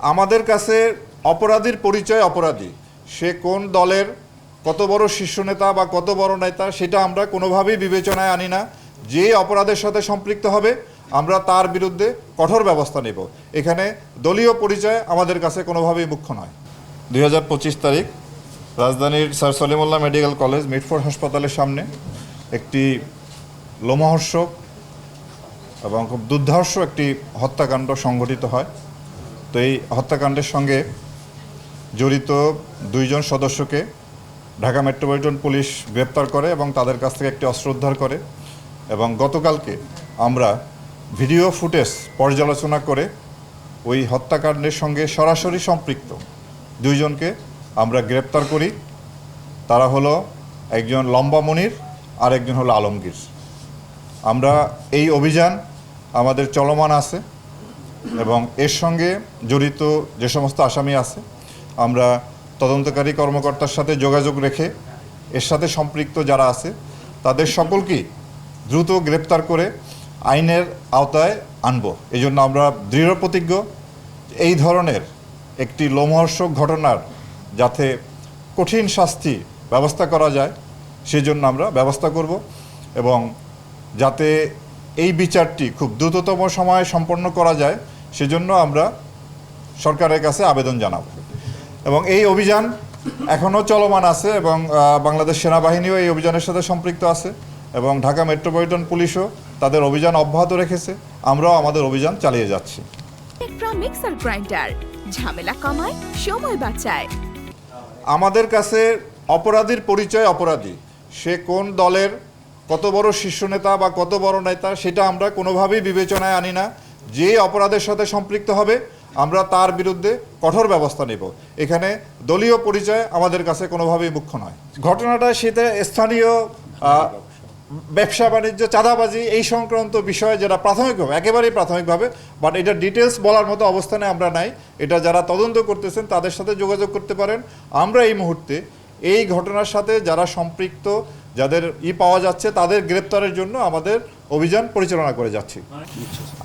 আমাদের কাছে অপরাধীর পরিচয় অপরাধী। সে কোন দলের, কত বড় শীর্ষ নেতা বা কত বড় নেতা, সেটা আমরা কোনোভাবেই বিবেচনায় আনি না। যে অপরাধের সাথে সম্পৃক্ত হবে, আমরা তার বিরুদ্ধে কঠোর ব্যবস্থা নেব। এখানে দলীয় পরিচয় আমাদের কাছে কোনোভাবেই মুখ্য নয়। দুই তারিখ, রাজধানীর sir Salimullah medical college, Mitford হাসপাতালের সামনে একটি লোমহর্ষক এবং খুব দুর্ধর্ষ একটি হত্যাকাণ্ড সংঘটিত হয়। তো এই হত্যাকাণ্ডের সঙ্গে জড়িত দুইজন সদস্যকে ঢাকা মেট্রোপলিটন পুলিশ গ্রেপ্তার করে এবং তাদের কাছ থেকে একটি অস্ত্র উদ্ধার করে এবং গতকালকে আমরা ভিডিও ফুটেজ পর্যালোচনা করে ওই হত্যাকাণ্ডের সঙ্গে সরাসরি সম্পৃক্ত দুইজনকে আমরা গ্রেপ্তার করি। তারা হলো একজন লম্বা মনির আর একজন হলো আলমগীর। আমরা এই অভিযান আমাদের চলমান আছে। এবং এর সঙ্গে জড়িত যে সমস্ত আসামি আছে, আমরা তদন্তকারী কর্মকর্তার সাথে যোগাযোগ রেখে এর সাথে সম্পৃক্ত যারা আছে, তাদের সকলকেই দ্রুত গ্রেপ্তার করে আইনের আওতায় আনব। এই জন্য আমরা দৃঢ় প্রতিজ্ঞ, এই ধরনের একটি লোমহর্ষক ঘটনার যাতে কঠিন শাস্তি ব্যবস্থা করা যায়, সেজন্য আমরা ব্যবস্থা করব এবং যাতে এই বিচারটি খুব দ্রুততম সময়ে সম্পন্ন করা যায় সেজন্য আমরা সরকারের কাছে আবেদন জানাব। এবং এই অভিযান এখনও চলমান আছে এবং বাংলাদেশ সেনাবাহিনীও এই অভিযানের সাথে সম্পৃক্ত আছে এবং ঢাকা মেট্রোপলিটন পুলিশও তাদের অভিযান অব্যাহত রেখেছে। আমরাও আমাদের অভিযান চালিয়ে যাচ্ছি। মিক্সার গ্রাইন্ডার ঝামেলা কমায় সময় বাঁচায়। আমাদের কাছে অপরাধীর পরিচয় অপরাধী। সে কোন দলের কত বড় শীর্ষ নেতা বা কত বড় নেতা সেটা আমরা কোনোভাবেই বিবেচনায় আনি না। যে অপরাধের সাথে সম্পৃক্ত হবে, আমরা তার বিরুদ্ধে কঠোর ব্যবস্থা নেব। এখানে দলীয় পরিচয় আমাদের কাছে কোনোভাবেই মুখ্য নয়। ঘটনাটা সেটা স্থানীয় ব্যবসা বাণিজ্য, চাঁদাবাজি এই সংক্রান্ত বিষয়ে যেটা প্রাথমিকভাবে একেবারেই প্রাথমিকভাবে বাট এটা ডিটেলস বলার মতো অবস্থানে আমরা নাই। এটা যারা তদন্ত করতেছেন তাদের সাথে যোগাযোগ করতে পারেন। আমরা এই মুহূর্তে এই ঘটনার সাথে যারা সম্পৃক্ত যাদের ই পাওয়া যাচ্ছে, তাদের গ্রেপ্তারের জন্য আমাদের অভিযান পরিচালনা করে যাচ্ছি।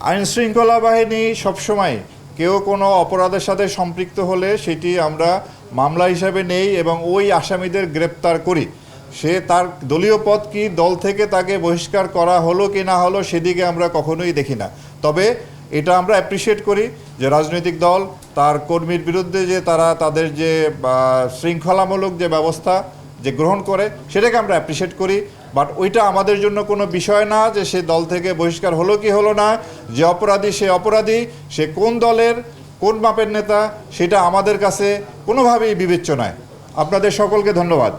আইন শৃঙ্খলা বাহিনী সবসময় কেউ কোনো অপরাধের সাথে সম্পৃক্ত হলে সেটি আমরা মামলা হিসাবে নেই এবং ওই আসামিদের গ্রেপ্তার করি। সে তার দলীয় পদ কি, দল থেকে তাকে বহিষ্কার করা হলো কি না হলো সেদিকে আমরা কখনোই দেখি না। তবে এটা আমরা অ্যাপ্রিসিয়েট করি যে রাজনৈতিক দল, তার কর্মীর বিরুদ্ধে যে তারা তাদের যে শৃঙ্খলামূলক যে ব্যবস্থা যে গ্রহণ করে, সেটাকে আমরা অ্যাপ্রিসিয়েট করি। বাট ওইটা আমাদের জন্য কোনো বিষয় না যে সে দল থেকে বহিষ্কার হলো কি হলো না, যে অপরাধী সে অপরাধী, সে কোন দলের, কোন মাপের নেতা, সেটা আমাদের কাছে কোনোভাবেই বিবেচ্য নয়। আপনাদের সকলকে ধন্যবাদ।